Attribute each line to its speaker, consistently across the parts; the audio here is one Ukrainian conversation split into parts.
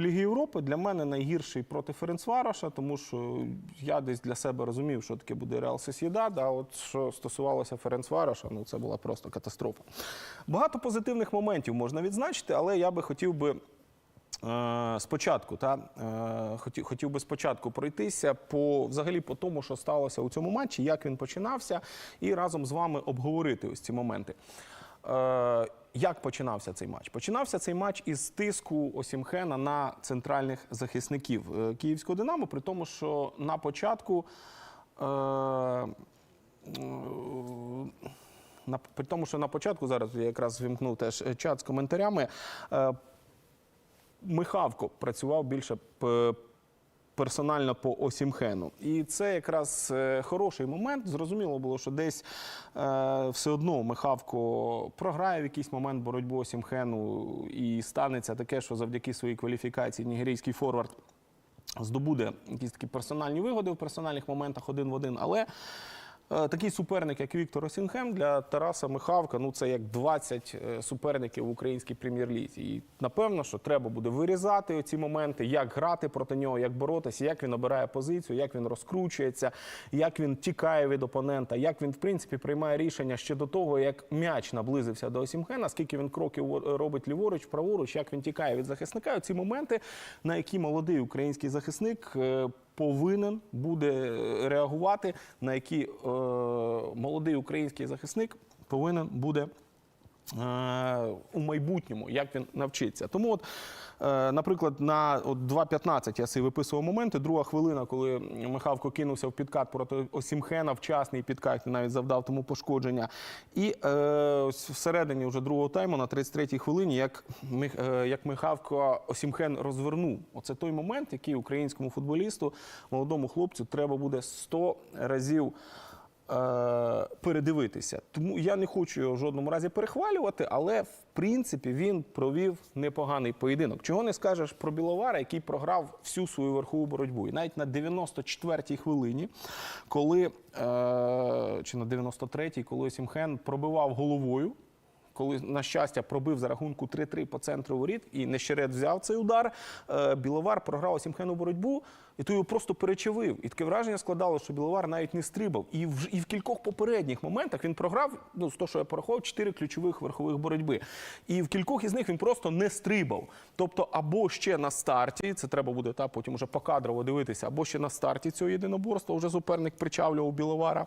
Speaker 1: Ліги Європи для мене найгірший проти Ференцвароша, тому що я десь для себе розумів, що таке буде Реал Сосєдад, а от що стосувалося Ференцвароша, ну це була просто катастрофа. Багато позитивних моментів можна відзначити, але я би хотів би е, спочатку, та, е, хотів би спочатку пройтися по взагалі по тому, що сталося у цьому матчі, як він починався, і разом з вами обговорити ось ці моменти. Е, як починався цей матч? Починався цей матч із тиску Осімхена на центральних захисників е, київського Динамо, при тому, що на початку. Е, на, при тому, що на початку зараз я якраз вімкнув теж чат з коментарями. Е, Михавко працював більше персонально по Осімхену. І це якраз е, хороший момент. Зрозуміло було, що десь е, все одно Михавко програє в якийсь момент боротьбу Осімхену, і станеться таке, що завдяки своїй кваліфікації нігерійський форвард здобуде якісь такі персональні вигоди в персональних моментах один в один. Але такий суперник, як Віктор Осінхем, для Тараса Михавка, ну це як 20 е, суперників в українській прем'єр-лізі. І напевно, що треба буде вирізати ці моменти, як грати проти нього, як боротися, як він обирає позицію, як він розкручується, як він тікає від опонента, як він в принципі приймає рішення ще до того, як м'яч наблизився до Осімхена, скільки він кроків робить ліворуч, праворуч, як він тікає від захисника. Ці моменти, на які молодий український захисник. Повинен буде е, реагувати, на які е, молодий український захисник повинен буде у майбутньому, як він навчиться. Тому, от, е, наприклад, на 2.15 я собі виписував моменти. Друга хвилина, коли Михавко кинувся в підкат проти Осімхена, вчасний підкат, навіть завдав тому пошкодження. І е, ось всередині вже другого тайму, на 33-й хвилині, як, е, як Михавко Осімхен розвернув. Оце той момент, який українському футболісту, молодому хлопцю, треба буде 100 разів е, передивитися. Тому я не хочу його в жодному разі перехвалювати, але в принципі він провів непоганий поєдинок. Чого не скажеш про Біловара, який програв всю свою верхову боротьбу. І навіть на 94-й хвилині, коли е, чи на 93-й, коли Сімхен пробивав головою. Коли, на щастя, пробив за рахунку 3-3 по центру воріт, і Нещерет взяв цей удар, е, Біловар програв Сімхену боротьбу, і той його просто перечавив. І таке враження складало, що Біловар навіть не стрибав. І в, і в кількох попередніх моментах він програв, ну, з того, що я порахував, чотири ключових верхових боротьби. І в кількох із них він просто не стрибав. Тобто, або ще на старті, це треба буде та, потім уже покадрово дивитися, або ще на старті цього єдиноборства вже суперник причавлював Біловара.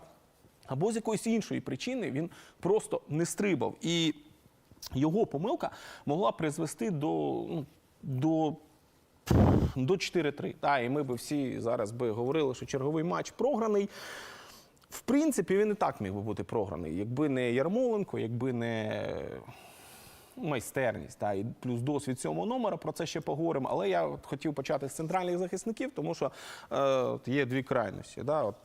Speaker 1: Або з якоїсь іншої причини він просто не стрибав. І його помилка могла призвести до, ну, до, до 4-3. Та, і ми би всі зараз би говорили, що черговий матч програний. В принципі, він і так міг би бути програний, якби не Ярмоленко, якби не майстерність та і плюс досвід сьомого номера. Про це ще поговоримо. Але я от хотів почати з центральних захисників, тому що е, є дві крайності. Да? От,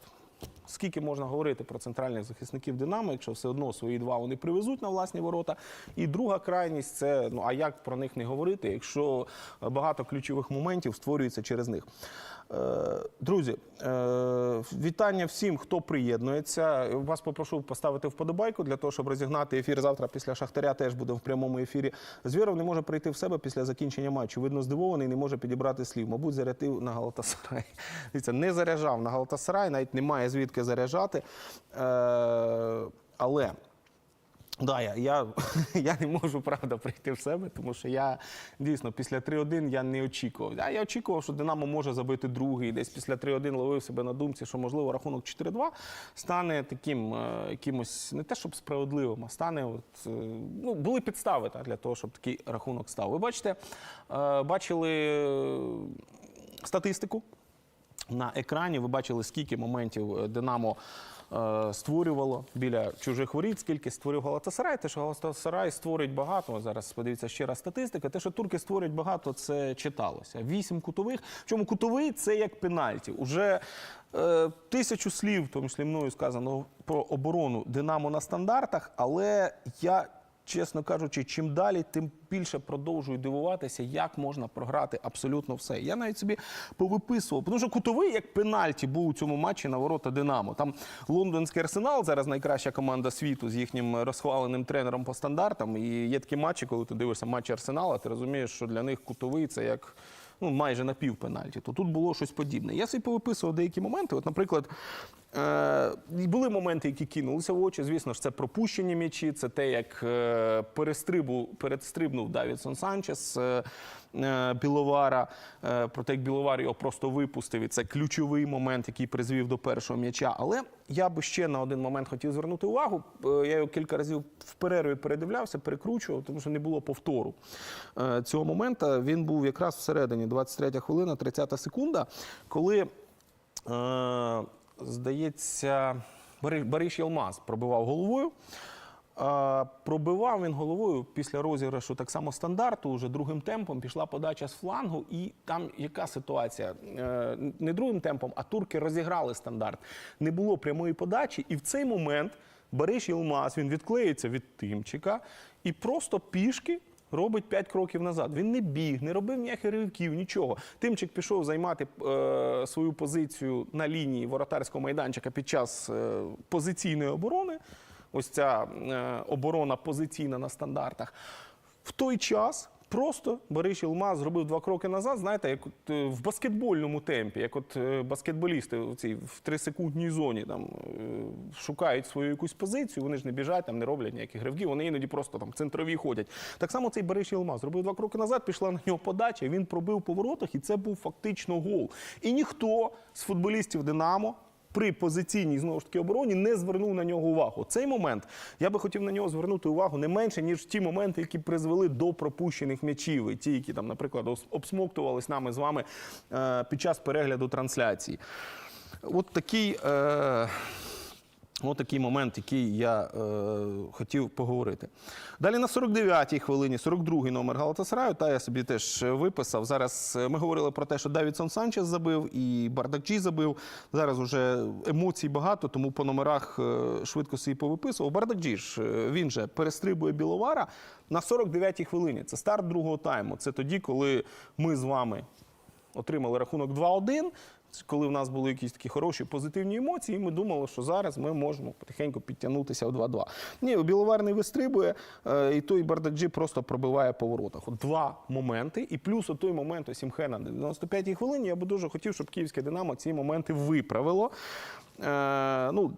Speaker 1: скільки можна говорити про центральних захисників Динамо, якщо все одно свої два вони привезуть на власні ворота. І друга крайність це ну а як про них не говорити, якщо багато ключових моментів створюється через них. Е, Друзі, е, вітання всім, хто приєднується. Вас попрошу поставити вподобайку для того, щоб розігнати ефір. Завтра після Шахтаря теж буде в прямому ефірі. Звіров не може прийти в себе після закінчення матчу. Видно, здивований, не може підібрати слів. Мабуть, зарядив на Галатасарай. Не заряджав на Галатасарай, навіть немає звідки заряджати. Е, але. Да, я, я, я не можу правда прийти в себе, тому що я дійсно після 3-1 я не очікував. А я очікував, що Динамо може забити другий. Десь після 3-1 ловив себе на думці, що можливо рахунок 4-2 стане таким е, якимось не те, щоб справедливим, а стане. От, е, ну, були підстави так, для того, щоб такий рахунок став. Ви бачите, е, бачили е, статистику на екрані. Ви бачили, скільки моментів е, Динамо створювало біля чужих воріт, скільки створює Галатасарай. Те, що Галатасарай створить багато. Зараз подивіться ще раз статистика. Те, що турки створюють багато, це читалося. Вісім кутових. Чому кутовий це як пенальті. Уже е, тисячу слів, в тому числі мною сказано про оборону Динамо на стандартах, але я. Чесно кажучи, чим далі, тим більше продовжую дивуватися, як можна програти абсолютно все. Я навіть собі повиписував, тому що кутовий як пенальті був у цьому матчі на ворота Динамо. Там лондонський арсенал зараз найкраща команда світу з їхнім розхваленим тренером по стандартам. І є такі матчі, коли ти дивишся матчі арсенала, ти розумієш, що для них кутовий це як. ну майже на пів пенальті, то тут було щось подібне. Я собі повиписував деякі моменти. От, наприклад, були моменти, які кинулися в очі. Звісно ж, це пропущені м'ячі, це те, як е, перестрибнув Давідсон Санчес. Е, е, Біловара, е, про те, як Біловар його просто випустив, і це ключовий момент, який призвів до першого м'яча. Але я би ще на один момент хотів звернути увагу. Е, Я його кілька разів в перерві передивлявся, перекручував, тому що не було повтору е, цього моменту. Він був якраз всередині, 23 хвилина, 30 секунда, коли, е, здається, Бариш Ялмаз пробивав головою. Пробивав він головою після розіграшу так само стандарту, уже другим темпом пішла подача з флангу, і там яка ситуація? Е, Не другим темпом, а турки розіграли стандарт. Не було прямої подачі, і в цей момент Бариш Ілмаз він відклеїться від тимчика і просто пішки. Робить 5 кроків назад. Він не біг, не робив ніяких ривків, нічого. Тимчик пішов займати е, свою позицію на лінії воротарського майданчика під час е, позиційної оборони ось ця е, оборона позиційна на стандартах. В той час просто Борис Ілмаз зробив два кроки назад, знаєте, як от, е, в баскетбольному темпі, як от е, баскетболісти в цій в трисекундній зоні там е, шукають свою якусь позицію, вони ж не біжать, там не роблять ніяких ривків, вони іноді просто там центрові ходять. Так само цей Борис Ілмаз зробив два кроки назад, пішла на нього подача, він пробив по воротах, і це був фактично гол. І ніхто з футболістів Динамо при позиційній знову ж таки обороні не звернув на нього увагу. Цей момент я би хотів на нього звернути увагу не менше, ніж ті моменти, які призвели до пропущених м'ячів, і ті, які там, наприклад, обсмоктувались нами з вами е, під час перегляду трансляції. От такий. Е, Ось такий момент, який я е, хотів поговорити. Далі на 49-й хвилині, 42-й номер Галатасараю, та я собі теж виписав. Зараз е, ми говорили про те, що Давідсон Санчес забив і Бардакчі забив. Зараз уже емоцій багато, тому по номерах е, швидко собі повиписував. Бардакджі ж е, він же перестрибує Біловара на 49-й хвилині. Це старт другого тайму. Це тоді, коли ми з вами отримали рахунок 2-1. Коли в нас були якісь такі хороші позитивні емоції, ми думали, що зараз ми можемо потихеньку підтягнутися в 2-2. Ні, Біловар не вистрибує, е, і той Бардаджі просто пробиває по воротах. От два моменти, і плюс от той момент Осімхена на 95-й хвилині. Я би дуже хотів, щоб київське Динамо ці моменти виправило. Е, ну,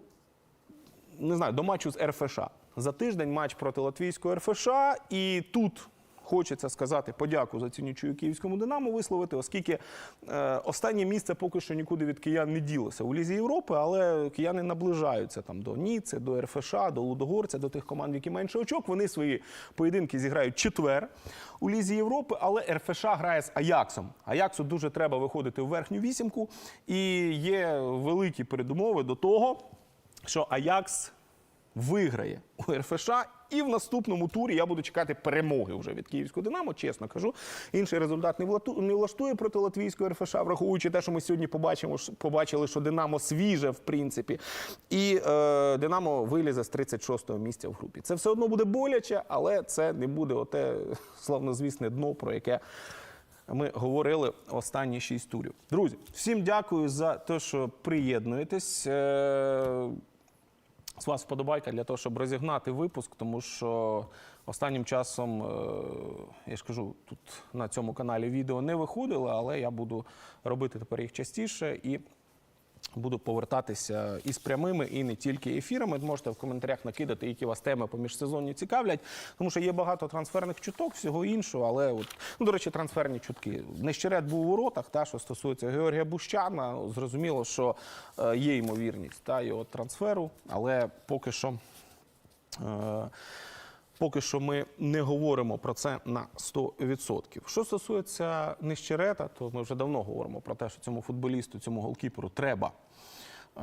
Speaker 1: не знаю, до матчу з РФШ. За тиждень матч проти латвійського РФШ, і тут. Хочеться сказати подяку за цю нічию київському Динамо висловити, оскільки е, останнє місце поки що нікуди від киян не ділося у Лізі Європи, але кияни наближаються там до Ніци, до РФШ, до Лудогорця, до тих команд, які менше очок. Вони свої поєдинки зіграють четвер у Лізі Європи, але РФШ грає з Аяксом. Аяксу дуже треба виходити в верхню вісімку, і є великі передумови до того, що Аякс виграє у РФШ, і в наступному турі я буду чекати перемоги вже від київського Динамо, чесно кажу. Інший результат не влаштує проти латвійського РФШ, враховуючи те, що ми сьогодні побачимо, побачили, що Динамо свіже, в принципі. І е, Динамо вилізе з 36-го місця в групі. Це все одно буде боляче, але це не буде оте славнозвісне дно, про яке. Ми говорили останні шість турів. Друзі, всім дякую за те, що приєднуєтесь. З вас вподобайка для того, щоб розігнати випуск, тому що останнім часом, е, я ж кажу, тут на цьому каналі відео не виходило, але я буду робити тепер їх частіше. І буду повертатися і з прямими, і не тільки ефірами. Можете в коментарях накидати, які вас теми поміжсезонні цікавлять, тому що є багато трансферних чуток, всього іншого. Але от, ну, до речі, трансферні чутки. Нещерет був у воротах, та що стосується Георгія Бущана. Зрозуміло, що е, є ймовірність та його трансферу, але поки що. Е, Поки що ми не говоримо про це на 100%. Що стосується Нещерета, то ми вже давно говоримо про те, що цьому футболісту, цьому голкіперу треба е,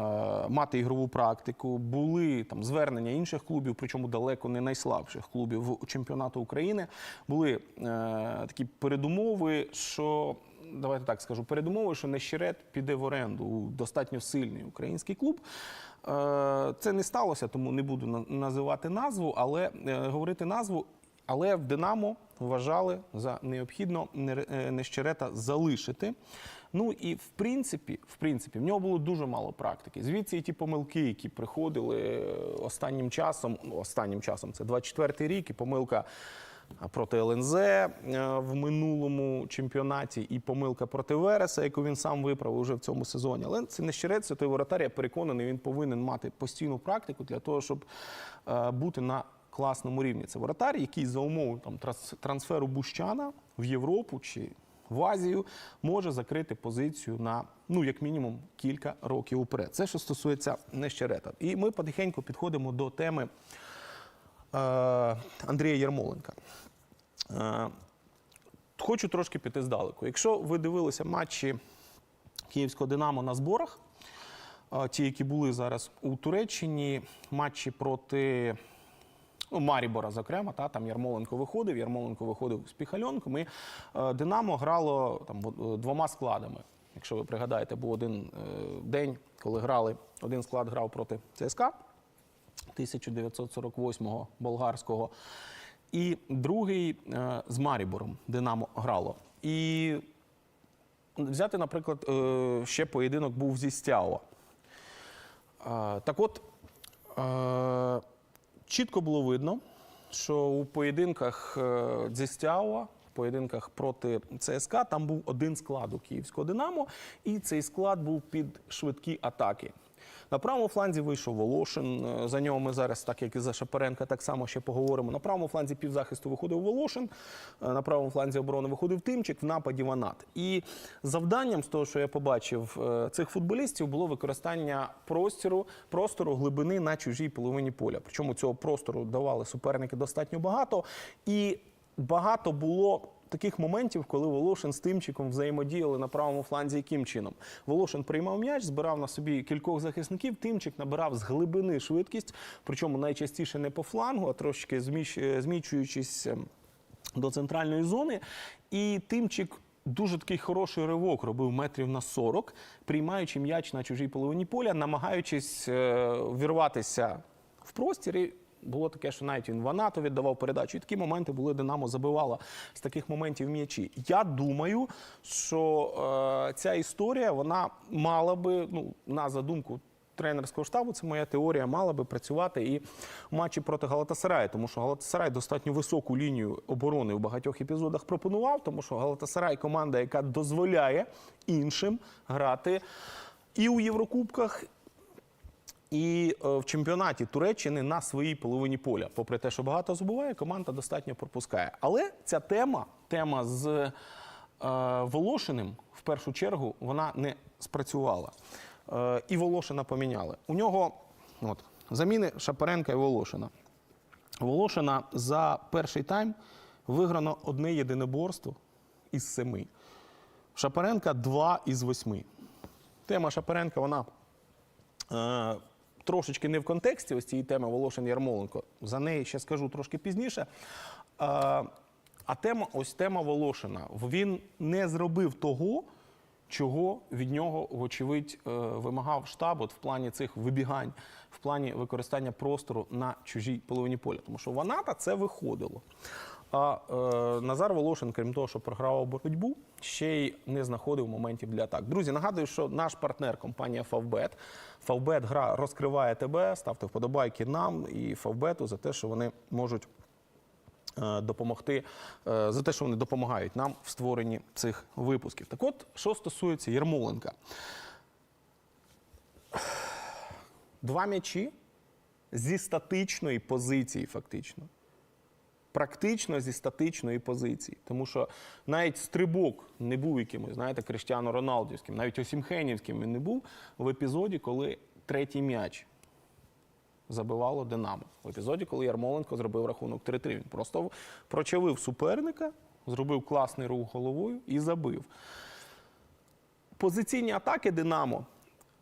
Speaker 1: мати ігрову практику. Були там звернення інших клубів, причому далеко не найслабших клубів чемпіонату України. Були е, такі передумови, що давайте так скажу, передумови, що Нещерет піде в оренду у достатньо сильний український клуб. Е, Це не сталося, тому не буду на- називати назву, але е, говорити назву. Але в Динамо вважали за необхідно Нере- е, Нещерета залишити. Ну і в принципі, в принципі, в нього було дуже мало практики. Звідси і ті помилки, які приходили останнім часом. ну, Останнім часом це 24-й рік, і помилка проти ЛНЗ е, в минулому чемпіонаті і помилка проти Вереса, яку він сам виправив уже в цьому сезоні. Але це не щирець, той воротар, я переконаний, він повинен мати постійну практику для того, щоб е, бути на класному рівні. Це воротар, який за умови там, трансферу Бущана в Європу чи в Азію може закрити позицію на ну як мінімум кілька років уперед. Це що стосується Нещерета. І ми потихеньку підходимо до теми Андрія Ярмоленка. Е, хочу трошки піти здалеку. Якщо ви дивилися матчі Київського Динамо на зборах, е, ті, які були зараз у Туреччині, матчі проти ну, Марібора, зокрема, та, там Ярмоленко виходив, Ярмоленко виходив з Піхальонком, і е, Динамо грало там, е, двома складами. Якщо ви пригадаєте, був один е, день, коли грали, один склад грав проти ЦСКА 1948-го болгарського, і другий е, з Марібором Динамо грало. І взяти, наприклад, е, ще поєдинок був зі Стяо. Е, Так от, чітко було видно, що у поєдинках зі Стяуа, в поєдинках проти ЦСКА, там був один склад у київського Динамо, і цей склад був під швидкі атаки. На правому фланзі вийшов Волошин. е, За нього ми зараз, так як і за Шапаренка, так само ще поговоримо. На правому фланзі півзахисту виходив Волошин, е, на правому фланзі оборони виходив Тимчик, в нападі Ванат. І завданням з того, що я побачив е, цих футболістів, було використання простору, простору глибини на чужій половині поля. Причому цього простору давали суперники достатньо багато. І багато було таких моментів, коли Волошин з Тимчиком взаємодіяли на правому фланзі яким чином. Волошин приймав м'яч, збирав на собі кількох захисників. Тимчик набирав з глибини швидкість, причому найчастіше не по флангу, а трошки е, змічуючись ем, до центральної зони. І Тимчик дуже такий хороший ривок робив метрів на 40, приймаючи м'яч на чужій половині поля, намагаючись е, вірватися в простір. І було таке, що навіть він в Ванату віддавав передачу. І такі моменти були Динамо забивала з таких моментів м'ячі. Я думаю, що е, ця історія вона мала би, ну, на задумку тренерського штабу, це моя теорія, мала би працювати і в матчі проти Галатасараю, тому що Галатасарай достатньо високу лінію оборони в багатьох епізодах пропонував, тому що Галатасарай команда, яка дозволяє іншим грати і у Єврокубках, і е, в чемпіонаті Туреччини на своїй половині поля. Попри те, що багато забуває, команда достатньо пропускає. Але ця тема, тема з е, Волошиним, в першу чергу, вона не спрацювала. Е, і Волошина поміняли. У нього от, заміни Шапаренка і Волошина. Волошина за перший тайм виграно одне єдиноборство із семи. Шапаренка два із восьми. Тема Шапаренка, вона е, трошечки не в контексті ось цієї теми Волошин Ярмоленко. За неї ще скажу трошки пізніше. Е, а тема, ось тема Волошина. Він не зробив того, чого від нього, вочевидь, е, вимагав штаб от в плані цих вибігань, в плані використання простору на чужій половині поля. Тому що Ваната це виходило. А е, Назар Волошин, крім того, що програвав боротьбу, ще й не знаходив моментів для атак. Друзі, нагадую, що наш партнер компанія Favbet. Favbet гра розкриває тебе. Ставте вподобайки нам і Favbet за те, що вони можуть е, допомогти е, за те, що вони допомагають нам в створенні цих випусків. Так от, що стосується Єрмоленка, два м'ячі зі статичної позиції, фактично. Практично зі статичної позиції, тому що навіть стрибок не був якимось, знаєте, Криштіано Роналдівським, навіть Осімхенівським він не був в епізоді, коли третій м'яч забивало Динамо. В епізоді, коли Ярмоленко зробив рахунок 3-3. Він просто прочавив суперника, зробив класний рух головою і забив. Позиційні атаки Динамо.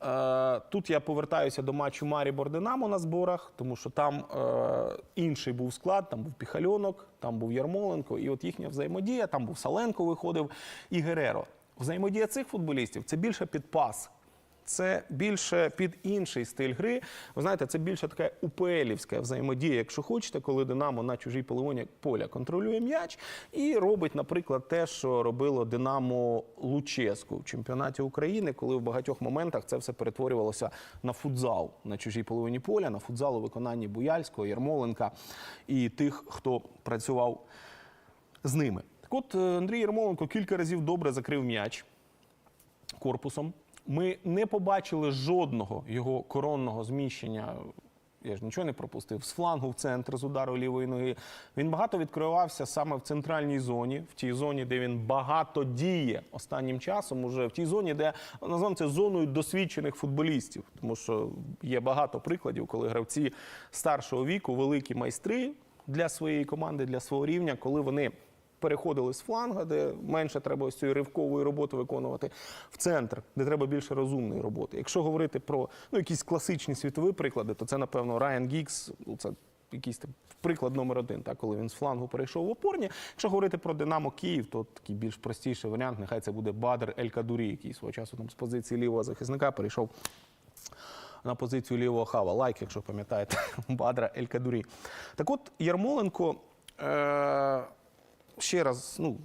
Speaker 1: Е, Тут я повертаюся до матчу Марібор Динамо на зборах, тому що там е, інший був склад, там був Піхальонок, там був Ярмоленко, і от їхня взаємодія, там був Саленко виходив і Гереро. Взаємодія цих футболістів це більше під пас. Це більше під інший стиль гри. Ви знаєте, це більше така УПЛівська взаємодія, якщо хочете, коли Динамо на чужій половині поля контролює м'яч і робить, наприклад, те, що робило Динамо Луческу в чемпіонаті України, коли в багатьох моментах це все перетворювалося на футзал на чужій половині поля, на футзал у виконанні Буяльського, Ярмоленка і тих, хто працював з ними. Так от е, Андрій Ярмоленко кілька разів добре закрив м'яч корпусом. Ми не побачили жодного його коронного зміщення. Я ж нічого не пропустив. З флангу в центр з удару лівої ноги. Він багато відкривався саме в центральній зоні, в тій зоні, де він багато діє останнім часом, уже в тій зоні, де називаємо це зоною досвідчених футболістів. Тому що є багато прикладів, коли гравці старшого віку, великі майстри для своєї команди, для свого рівня, коли вони переходили з фланга, де менше треба ось цієї ривкової роботи виконувати, в центр, де треба більше розумної роботи. Якщо говорити про ну, якісь класичні світові приклади, то це, напевно, Райан Гікс, ну, це якийсь приклад номер один, так, коли він з флангу перейшов в опорні. Якщо говорити про Динамо Київ, то такий більш простіший варіант, нехай це буде Бадр Ель Кадурі, який свого часу там з позиції лівого захисника перейшов на позицію лівого хава. Лайк, якщо пам'ятаєте, Бадра Ель Кадурі. Так от Ярмоленко е- ще раз ну,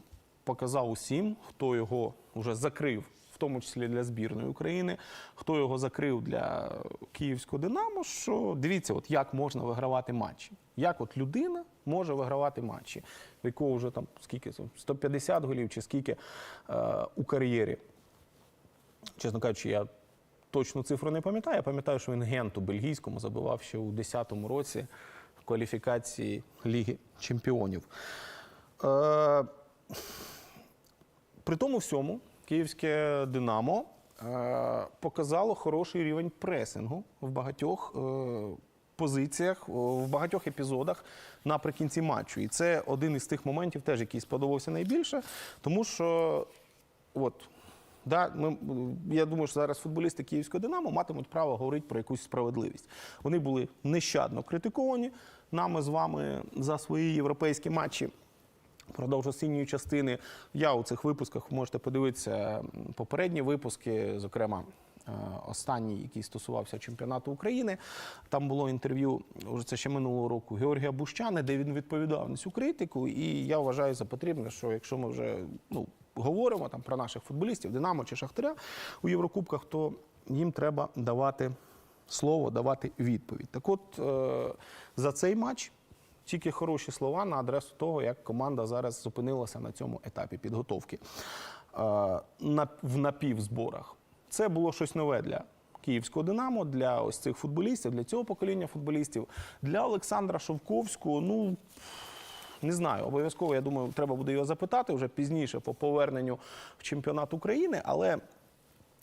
Speaker 1: показав усім, хто його вже закрив, в тому числі для збірної України, хто його закрив для київського Динамо. Що дивіться, от як можна вигравати матчі. Як от людина може вигравати матчі, якого вже там скільки 150 голів чи скільки е- у кар'єрі. Чесно кажучи, я точну цифру не пам'ятаю. Я пам'ятаю, що він генту бельгійському забивав ще у 2010 році в кваліфікації Ліги Чемпіонів. Е, при тому всьому київське Динамо е, показало хороший рівень пресингу в багатьох е, позиціях, в багатьох епізодах наприкінці матчу. І це один із тих моментів, теж який сподобався найбільше, тому що от. Да, ми, я думаю, що зараз футболісти Київського Динамо матимуть право говорити про якусь справедливість. Вони були нещадно критиковані нами з вами за свої європейські матчі. Продовж осінньої частини я у цих випусках можете подивитися попередні випуски, зокрема. е, Останній, який стосувався чемпіонату України, там було інтерв'ю вже це ще минулого року Георгія Бущани, де він відповідав на цю критику. І я вважаю за потрібне, що якщо ми вже ну, говоримо там про наших футболістів, Динамо чи Шахтаря у Єврокубках, то їм треба давати слово, давати відповідь. Так от е, за цей матч тільки хороші слова на адресу того, як команда зараз зупинилася на цьому етапі підготовки е, в напівзборах. Це було щось нове для київського Динамо, для ось цих футболістів, для цього покоління футболістів, для Олександра Шовковського. Ну не знаю, обов'язково, я думаю, треба буде його запитати вже пізніше по поверненню в чемпіонат України, але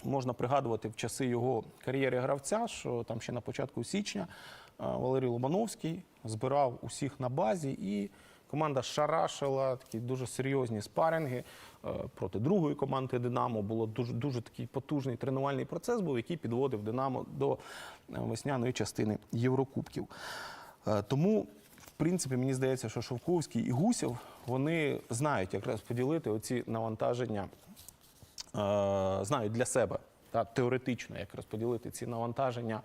Speaker 1: можна пригадувати в часи його кар'єри гравця, що там ще на початку січня Валерій Лобановський збирав усіх на базі і. Команда шарашила такі дуже серйозні спаринги е, проти другої команди Динамо. Було дуже дуже такий потужний тренувальний процес, був, який підводив Динамо до е, весняної частини Єврокубків. Е, Тому, в принципі, мені здається, що Шовковський і Гусєв вони знають як розподілити оці навантаження, знають для себе та, теоретично, як розподілити ці навантаження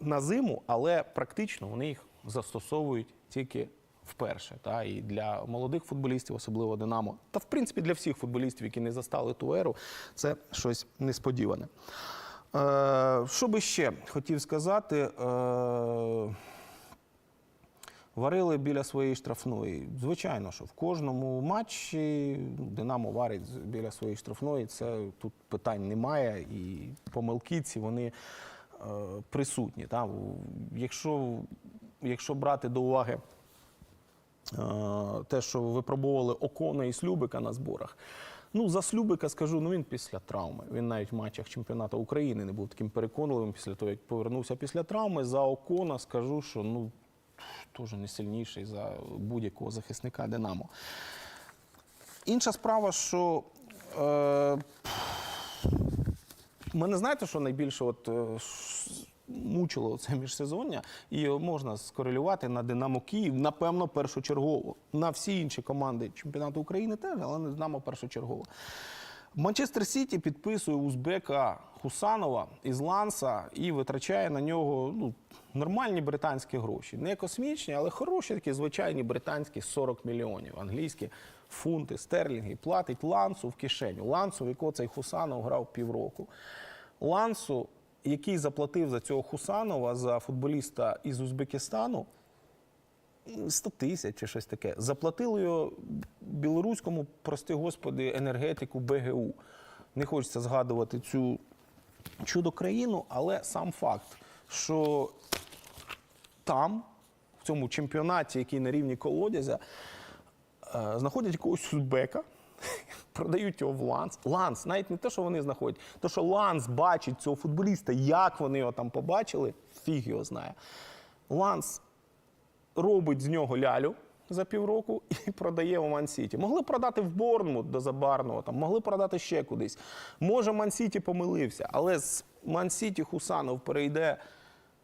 Speaker 1: на зиму, але практично вони їх застосовують тільки вперше. Та, і для молодих футболістів, особливо Динамо, та в принципі для всіх футболістів, які не застали ту еру, це щось несподіване. Е, що би ще хотів сказати? Е, Варили біля своєї штрафної. Звичайно, що в кожному матчі Динамо варить біля своєї штрафної. Це тут питань немає, і помилки ці вони е, присутні. Та? Якщо, якщо брати до уваги е, те, що випробовували Окона і Слюбика на зборах. Ну, за Слюбика скажу, ну він після травми. Він навіть в матчах чемпіонату України не був таким переконливим після того, як повернувся після травми. За Окона скажу, що ну теж не сильніший за будь-якого захисника Динамо. Інша справа, що е, мене знаєте, що найбільше от, е, мучило це міжсезоння, і можна скорелювати на Динамо Київ, напевно, першочергово. На всі інші команди чемпіонату України теж, але не Динамо першочергово. Манчестер Сіті підписує узбека Хусанова із Ланса і витрачає на нього ну, нормальні британські гроші. Не космічні, але хороші такі звичайні британські 40 мільйонів. Англійські фунти, стерлінги. Платить Лансу в кишеню. Лансу, в якого цей Хусанов грав півроку. Лансу, який заплатив за цього Хусанова, за футболіста із Узбекистану, 100 тисяч чи щось таке. Заплатили його білоруському, прости господи, енергетику БГУ. Не хочеться згадувати цю чудо країну, але сам факт, що там, в цьому чемпіонаті, який на рівні колодязя, знаходять якогось узбека, продають його в ланс. Ланс, навіть не те, що вони знаходять, то, що Ланс бачить цього футболіста, як вони його там побачили, фіг його знає. Ланс робить з нього лялю за півроку і продає в Ман-Сіті. Могли продати в Борнмут до Забарного, там, могли продати ще кудись. Може, Ман-Сіті помилився, але з Ман-Сіті Хусанов перейде,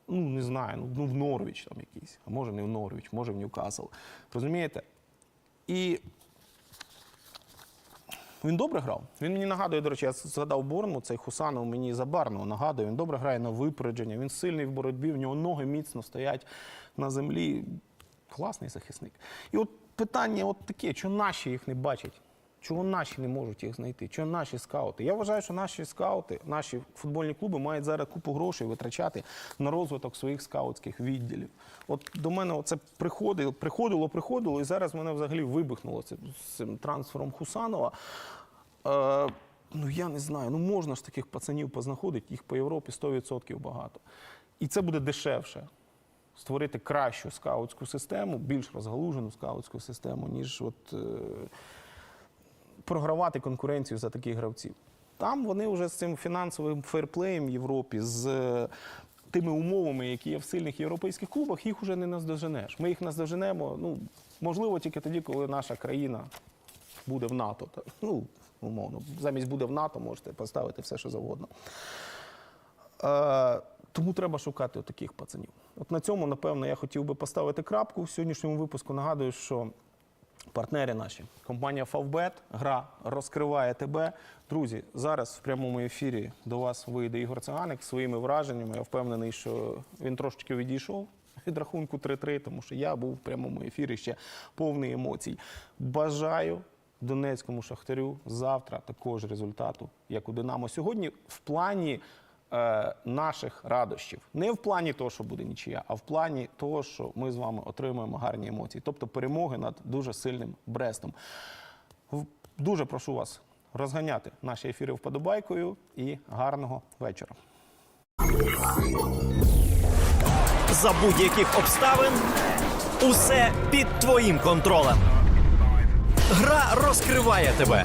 Speaker 1: ну не знаю, ну, ну в Норвіч там якийсь, а може не в Норвіч, може в Ньюкасл. Розумієте? І він добре грав. Він мені нагадує, до речі, я згадав Борнмут, цей Хусанов мені забарно нагадує. Він добре грає на випередження, він сильний в боротьбі, в нього ноги міцно стоять на землі. Класний захисник. І от питання от таке: чи наші їх не бачать? Чого наші не можуть їх знайти? Чого наші скаути? Я вважаю, що наші скаути, наші футбольні клуби мають зараз купу грошей витрачати на розвиток своїх скаутських відділів. От до мене це приходило, приходило, приходило, і зараз мене взагалі вибухнуло з цим трансфером Хусанова. Е, ну я не знаю, ну можна ж таких пацанів познаходити, їх по Європі 100% багато. І це буде дешевше. Створити кращу скаутську систему, більш розгалужену скаутську систему, ніж от, е, програвати конкуренцію за таких гравців. Там вони вже з цим фінансовим фейрплеєм в Європі, з е, тими умовами, які є в сильних європейських клубах, їх вже не наздоженеш. Ми їх наздоженемо, ну, можливо, тільки тоді, коли наша країна буде в НАТО. Ну, умовно, замість буде в НАТО, можете поставити все, що завгодно. Е, тому треба шукати таких пацанів. От на цьому, напевно, я хотів би поставити крапку. В сьогоднішньому випуску нагадую, що партнери наші, компанія Favbet, гра розкриває тебе. Друзі, зараз в прямому ефірі до вас вийде Ігор Циганик своїми враженнями. Я впевнений, що він трошечки відійшов від рахунку 3-3, тому що я був в прямому ефірі ще повний емоцій. Бажаю Донецькому шахтарю завтра також результату, як у Динамо. Сьогодні в плані е, наших радощів. Не в плані того, що буде нічия, а в плані того, що ми з вами отримуємо гарні емоції, тобто перемоги над дуже сильним Брестом. Дуже прошу вас розганяти наші ефіри вподобайкою і гарного вечора.
Speaker 2: За будь-яких обставин усе під твоїм контролем. Гра розкриває тебе.